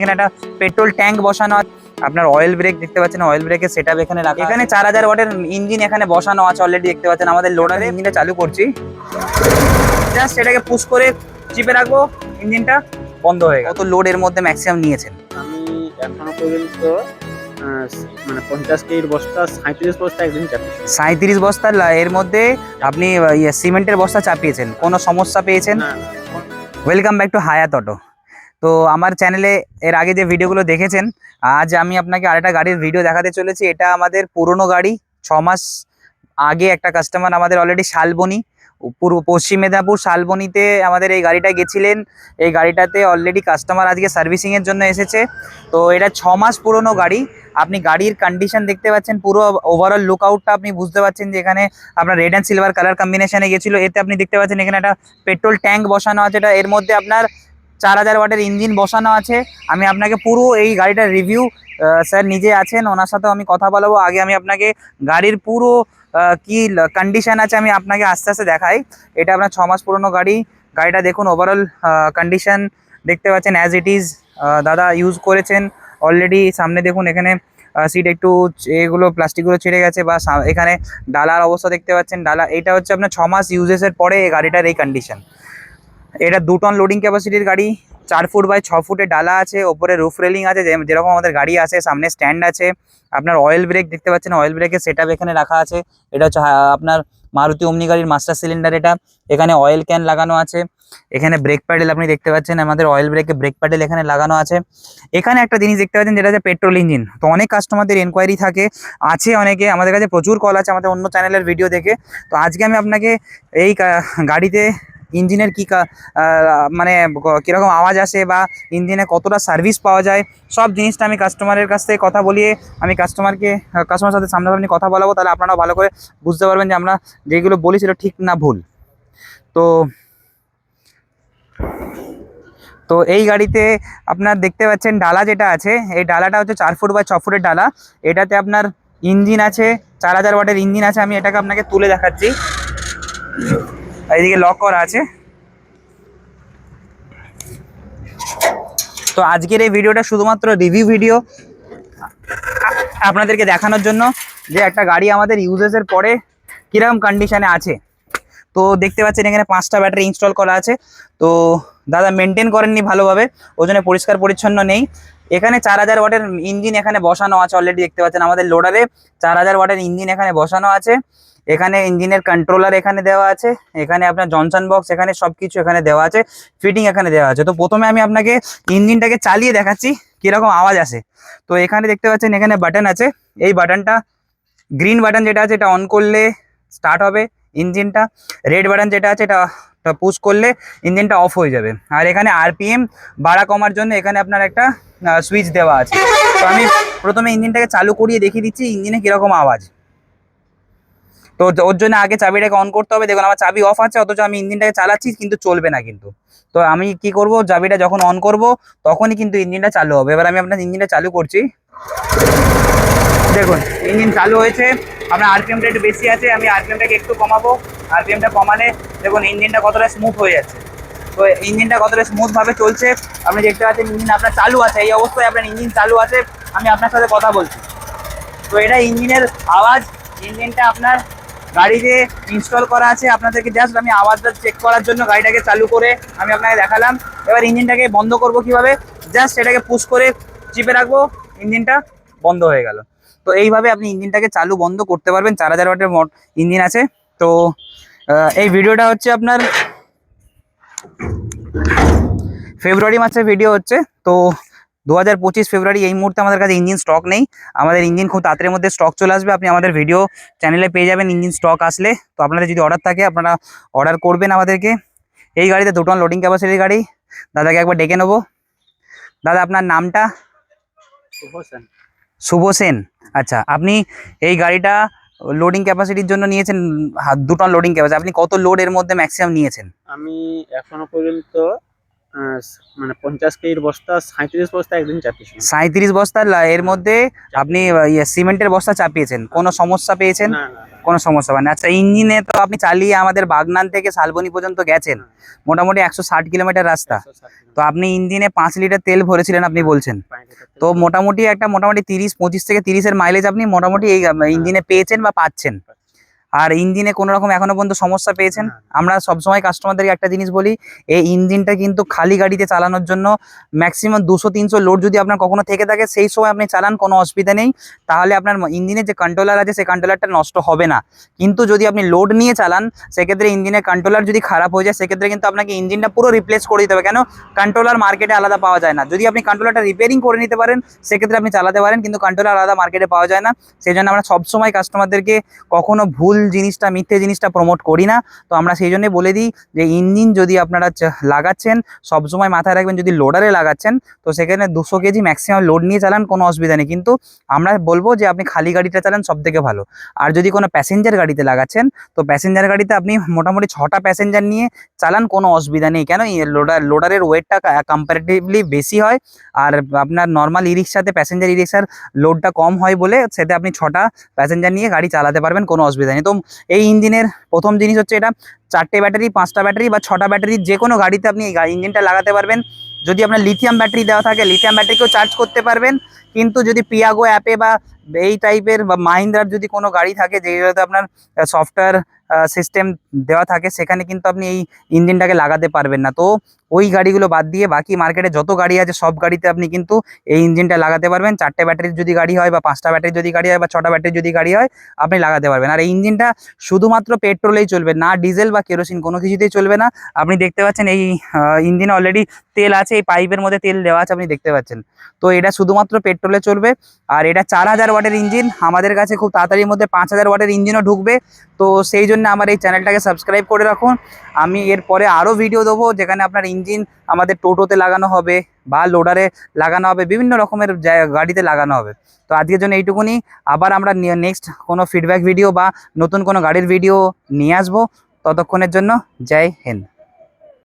এখানে একটা petrol tank বসানো আছে। আপনার অয়েল ব্রেক দেখতে পাচ্ছেন অয়েল ব্রেকের সেট এখানে রাখা এখানে চার হাজার ওয়াটের ইঞ্জিন এখানে বসানো আছে অলরেডি দেখতে পাচ্ছেন। আমাদের লোডার ইঞ্জিনটা চালু করছি। জাস্ট এটাকে পুশ করে চিপে রাখব ইঞ্জিনটা বন্ধ হয়ে গেল। তো লোড এর মধ্যে ম্যাক্সিমাম নিয়েছেন? আমি এখনও পর্যন্ত আহ, মানে পঞ্চাশ কেজির বস্তা সাঁত্রিশ বস্তা একদিন চাপিয়েছি। সাঁত্রিশ বস্তার লা- এর মধ্যে আপনি ইয়ে সিমেন্টের বস্তা চাপিয়েছেন। কোনো সমস্যা পেয়েছেন? Welcome back to Hayat auto তো আমার চ্যানেলে এর আগে যে ভিডিওগুলো দেখেছেন, আজ আমি আপনাকে আরেকটা গাড়ির ভিডিও দেখাতে চলেছি। এটা আমাদের পুরনো গাড়ি, ছ মাস আগে একটা কাস্টমার আমাদের অলরেডি শালবনি, পূর্ব পশ্চিম মেদিনীপুর শালবনিতে আমাদের এই গাড়িটা গেছিলেন। এই গাড়িটাতে অলরেডি কাস্টমার আজকে সার্ভিসিংয়ের জন্য এসেছে। তো এটা ছ মাস পুরনো গাড়ি। আপনি গাড়ির কন্ডিশন দেখতে পাচ্ছেন, পুরো ওভারঅল লুক আউটটা আপনি বুঝতে পারছেন যে এখানে আপনার রেড অ্যান্ড সিলভার কালার কম্বিনেশনে গেছিল। এতে আপনি দেখতে পাচ্ছেন এখানে একটা পেট্রোল ট্যাঙ্ক বসানো আছে। এটা এর মধ্যে আপনার চার হাজার ওয়াটের ইঞ্জিন বসানো আছে। আমি আপনাকে পুরো এই গাড়িটার রিভিউ স্যার নিজে আছেন, ওনার সাথেও আমি কথা বলব। আগে আমি আপনাকে গাড়ির পুরো কি কন্ডিশন আছে আমি আপনাকে আস্তে আস্তে দেখাই। এটা আপনার ছ মাস পুরনো গাড়ি। গাড়িটা দেখুন ওভারঅল কন্ডিশন দেখতে পাচ্ছেন অ্যাজ ইট ইজ দাদা ইউজ করেছেন অলরেডি সামনে দেখুন, এখানে সিট একটু এগুলো প্লাস্টিকগুলো ছিঁড়ে গেছে বা এখানে ডালার অবস্থা দেখতে পাচ্ছেন। ডালা, এটা হচ্ছে আপনার ছ মাস ইউজেসের পরে এই গাড়িটার এই কন্ডিশন এটা দু টন লোডিং ক্যাপাসিটির গাড়ি, চার ফুট বাই ছ ফুটের ডালা আছে, ওপরে রুফ রেলিং আছে যেরকম আমাদের গাড়ি আছে, সামনে স্ট্যান্ড আছে, আপনার অয়েল ব্রেক দেখতে পাচ্ছেন অয়েল ব্রেকের সেট এখানে রাখা আছে, এটা হচ্ছে আপনার মারুতি অমনি গাড়ির মাস্টার সিলিন্ডার এটা, এখানে অয়েল ক্যান লাগানো আছে, এখানে ব্রেক প্যাডেল আপনি দেখতে পাচ্ছেন, আমাদের অয়েল ব্রেকে ব্রেক প্যাডেল এখানে লাগানো আছে, এখানে একটা জিনিস দেখতে পাচ্ছেন, যেটা হচ্ছে পেট্রোল ইঞ্জিন তো অনেক কাস্টমারদের এনকোয়ারি থাকে, আছে অনেকে, আমাদের কাছে প্রচুর কল আছে, আমাদের অন্য চ্যানেলের ভিডিও দেখে, তো আজকে আমি আপনাকে এই গাড়িতে ইঞ্জিনের কী মানে কীরকম আওয়াজ আসে বা ইঞ্জিনে কতটা সার্ভিস পাওয়া যায়, সব জিনিসটা আমি কাস্টমারের কাছ থেকে কথা বলিয়ে আমি কাস্টমারকে কাস্টমার সাথে সামনাসামনি কথা বলাবো, তাহলে আপনারাও ভালো করে বুঝতে পারবেন যে আমরা যেগুলো বলি সেটা ঠিক না ভুল। তো তো এই গাড়িতে আপনার দেখতে পাচ্ছেন ডালা যেটা আছে, এই ডালাটা হচ্ছে চার ফুট বা ছ ফুটের ডালা। এটাতে আপনার ইঞ্জিন আছে, চার হাজার ওয়াটের ইঞ্জিন আছে, আমি এটাকে আপনাকে তুলে দেখাচ্ছি। এইদিকে লক করা আছে। তো আজকের এই ভিডিওটা শুধুমাত্র রিভিউ ভিডিও আপনাদেরকে দেখানোর জন্য যে একটা গাড়ি আমাদের ইউজেসের পরে কীরকম কন্ডিশনে আছে। তো দেখতে পাচ্ছেন এখানে পাঁচটা ব্যাটারি ইনস্টল করা আছে। তো দাদা মেনটেন করেননি ভালোভাবে, ওই জন্য পরিষ্কার পরিচ্ছন্ন নেই। এখানে চার হাজার ওয়াটের ইঞ্জিন এখানে বসানো আছে অলরেডি দেখতে পাচ্ছেন আমাদের লোডারে চার হাজার ওয়াটের ইঞ্জিন এখানে বসানো আছে। এখানে ইঞ্জিনের কন্ট্রোলার এখানে দেওয়া আছে, এখানে আপনার জনসন বক্স এখানে সব কিছু এখানে দেওয়া আছে ফিটিং এখানে দেওয়া আছে। তো প্রথমে আমি আপনাকে ইঞ্জিনটাকে চালিয়ে দেখাচ্ছি, কীরকম আওয়াজ আসে। তো এখানে দেখতে পাচ্ছেন, এখানে বাটন আছে। এই বাটনটা গ্রিন বাটন যেটা আছে, এটা অন করলে স্টার্ট হবে ইঞ্জিনটা। রেড বাটন যেটা আছে, এটা পুশ করলে ইঞ্জিনটা অফ হয়ে যাবে। আর এখানে আরপিএম বাড়া কমার জন্য এখানে আপনার একটা সুইচ দেওয়া আছে। তো আমি প্রথমে ইঞ্জিনটাকে চালু করিয়ে দেখিয়ে দিচ্ছি, ইঞ্জিনে কীরকম আওয়াজ। তো ওর জন্য আগে চাবিটাকে অন করতে হবে। দেখুন, আমার চাবি অফ আছে, অথচ আমি ইঞ্জিনটাকে চালাচ্ছি, কিন্তু চলবে না কিন্তু। তো আমি কি করব? চাবিটা যখন অন করব, তখনই কিন্তু ইঞ্জিনটা চালু হবে। এবার আমি আপনার ইঞ্জিনটা চালু করছি। দেখুন, ইঞ্জিন চালু হয়েছে। আপনার আরপিএমটা একটু বেশি আছে, আমি আরপিএমটাকে একটু কমাবো। আরপিএমটা কমালে, দেখুন, ইঞ্জিনটা কতটা স্মুথ হয়ে যাচ্ছে। তো ইঞ্জিনটা কতটা স্মুথভাবে চলছে, আপনি দেখতে পাচ্ছেন ইঞ্জিন আপনার চালু আছে। এই অবস্থায় আপনার ইঞ্জিন চালু আছে, আমি আপনার সাথে কথা বলছি। তো এটা ইঞ্জিনের আওয়াজ, ইঞ্জিনটা আপনার গাড়িতে ইনস্টল করা আছে, আপনাদেরকে জাস্ট আমি আওয়াজটা চেক করার জন্য গাড়িটাকে চালু করে আমি আপনাকে দেখালাম। এবার ইঞ্জিনটাকে বন্ধ করব কীভাবে? জাস্ট এটাকে পুশ করে চিপে রাখব, ইঞ্জিনটা বন্ধ হয়ে গেল। তো এইভাবে আপনি ইঞ্জিনটাকে চালু বন্ধ করতে পারবেন, চার হাজার ওয়াটের ইঞ্জিন আছে। তো এই ভিডিওটা হচ্ছে আপনার ফেব্রুয়ারি মাসের ভিডিও হচ্ছে। তো দু হাজার পঁচিশ ফেব্রুয়ারি এই মুহূর্তে আমাদের কাছে ইঞ্জিন স্টক নেই। আমাদের ইঞ্জিন খুব তাড়াতাড়ির মধ্যে স্টক চলে আসবে। আপনি আমাদের ভিডিও চ্যানেলে পেয়ে যাবেন ইঞ্জিন স্টক আসলে। তো আপনাদের যদি অর্ডার থাকে আপনারা অর্ডার করবেন আমাদেরকে। এই গাড়িতে দুটো লোডিং ক্যাপাসিটির গাড়ি। দাদাকে একবার ডেকে নেব। দাদা আপনার নামটা? শুভ সেন। শুভ সেন। আচ্ছা আপনি এই গাড়িটা লোডিং ক্যাপাসিটির জন্য নিয়েছেন হা- দু টন লোডিং ক্যাপাসিটি আপনি কত লোড এর মধ্যে ম্যাক্সিমাম নিয়েছেন? আমি এখনও পর্যন্ত মানে পঞ্চাশ কেজির বস্তা সাঁত্রিশ বস্তা একদিন চাপিয়েছি সাঁত্রিশ বস্তার লা- এর মধ্যে আপনি ইয়ে সিমেন্টের বস্তা চাপিয়েছেন। কোনো সমস্যা পেয়েছেন। কোনো সমস্যা পাননি আচ্ছা ইঞ্জিনে তো আপনি চালিয়ে আমাদের বাগনান থেকে শালবনি পর্যন্ত গেছেন। মোটামুটি একশো ষাট কিলোমিটার রাস্তা। তো আপনি ইঞ্জিনে পাঁচ লিটার তেল ভরেছিলেন আপনি বলছেন। তো মোটামুটি একটা মোটামুটি তিরিশ পঁচিশ থেকে তিরিশের মাইলেজ আপনি মোটামুটি এই ইঞ্জিনে পেয়েছেন বা পাচ্ছেন। আর ইঞ্জিনে কোনো রকম এখনও পর্যন্ত সমস্যা পেয়েছেন। আমরা সবসময় কাস্টমারদেরকে একটা জিনিস বলি এই ইঞ্জিনটা কিন্তু খালি গাড়িতে চালানোর জন্য ম্যাক্সিমাম দুশো তিনশো লোড যদি আপনার কখনো থেকে থাকে সেই সময় আপনি চালান কোনো অসুবিধা নেই। তাহলে আপনার ইঞ্জিনের যে কন্ট্রোলার আছে সেই কন্ট্রোলারটা নষ্ট হবে না। কিন্তু যদি আপনি লোড নিয়ে চালান সেক্ষেত্রে ইঞ্জিনের কন্ট্রোলার যদি খারাপ হয়ে যায় সেক্ষেত্রে কিন্তু আপনাকে ইঞ্জিনটা পুরো রিপ্লেস করে দিতে হবে। কেন? কন্ট্রোলার মার্কেটে আলাদা পাওয়া যায় না। যদি আপনি কন্ট্রোলারটা রিপেয়ারিং করে নিতে পারেন সেক্ষেত্রে আপনি চালাতে পারেন কিন্তু কন্ট্রোলার আলাদা মার্কেটে পাওয়া যায় না। সেই জন্য আমরা সবসময় কাস্টমারদেরকে কখনো ভুল জিনিসটা, মিথ্যে জিনিসটা প্রমোট করি না। তো আমরা সেই জন্যই বলে দিই যে ইঞ্জিন যদি আপনারা লাগাচ্ছেন সবসময় মাথায় রাখবেন যদি লোডারে লাগাচ্ছেন, তো সেখানে দুশো কেজি ম্যাক্সিমাম লোড নিয়ে চালান, কোনো অসুবিধা নেই। কিন্তু আমরা বলব যে আপনি খালি গাড়িটা চালান সব থেকে ভালো। আর যদি কোনো প্যাসেঞ্জার গাড়িতে লাগাচ্ছেন, তো প্যাসেঞ্জার গাড়িতে আপনি মোটামুটি ছটা প্যাসেঞ্জার নিয়ে চালান, কোনো অসুবিধা নেই। কেন? লোডার লোডারের ওয়েটটা কম্পারেটিভলি বেশি হয়। আর আপনার নর্মাল ই রিক্সাতে প্যাসেঞ্জার ই রিক্সার লোডটা কম হয় বলে সেটা আপনি ছটা প্যাসেঞ্জার নিয়ে গাড়ি চালাতে পারবেন, কোনো অসুবিধা নেই। তো এই ইঞ্জিনের প্রথম জিনিস হচ্ছে এটা। চারটে ব্যাটারি, পাঁচটা ব্যাটারি বা ছটা ব্যাটারি যে কোনো গাড়িতে আপনি এই ইঞ্জিনটা লাগাতে পারবেন। যদি আপনার লিথিয়াম ব্যাটারি দেওয়া থাকে লিথিয়াম ব্যাটারিকেও চার্জ করতে পারবেন। কিন্তু যদি পিয়াগো অ্যাপে বা এই টাইপের বা মাহিন্দ্রার যদি কোনো গাড়ি থাকে যেগুলোতে আপনার সফটওয়্যার সিস্টেম দেওয়া থাকে, সেখানে কিন্তু আপনি এই ইঞ্জিনটাকে লাগাতে পারবেন না। তো ওই গাড়িগুলো বাদ দিয়ে বাকি মার্কেটে যত গাড়ি আছে, সব গাড়িতে আপনি কিন্তু এই ইঞ্জিনটা লাগাতে পারবেন। চারটে ব্যাটারির যদি গাড়ি হয় বা পাঁচটা ব্যাটারি যদি গাড়ি হয় বা ছটা ব্যাটারি যদি গাড়ি হয়, আপনি লাগাতে পারবেন। আর এই ইঞ্জিনটা শুধুমাত্র পেট্রোলেই চলবে, না ডিজেল বা কেরোসিন কোনো কিছুতেই চলবে না। আপনি দেখতে পাচ্ছেন এই ইঞ্জিনে অলরেডি তেল আছে, এই পাইপের মধ্যে তেল দেওয়া আছে, আপনি দেখতে পাচ্ছেন। তো এটা শুধুমাত্র পেট্রোলে চলবে। আর এটা চার হাজার ওয়াটের ইঞ্জিন আমাদের কাছে খুব তাড়াতাড়ির মধ্যে পাঁচ হাজার ওয়াটের ইঞ্জিনও ঢুকবে। তো সেই জন্য আমার এই চ্যানেলটাকে সাবস্ক্রাইব করে রাখুন। আমি এরপরে আরও ভিডিও দেবো, যেখানে আপনার ইঞ্জিন আমাদের টোটোতে লাগানো হবে বা লোডারে লাগানো হবে, বিভিন্ন রকমের গাড়িতে লাগানো হবে। তো আজকের জন্য এইটুকুনি। আবার আমরা নেক্সট কোনো ফিডব্যাক ভিডিও বা নতুন কোনো গাড়ির ভিডিও নিয়ে আসব। ততক্ষণের জন্য জয় হিন্দ।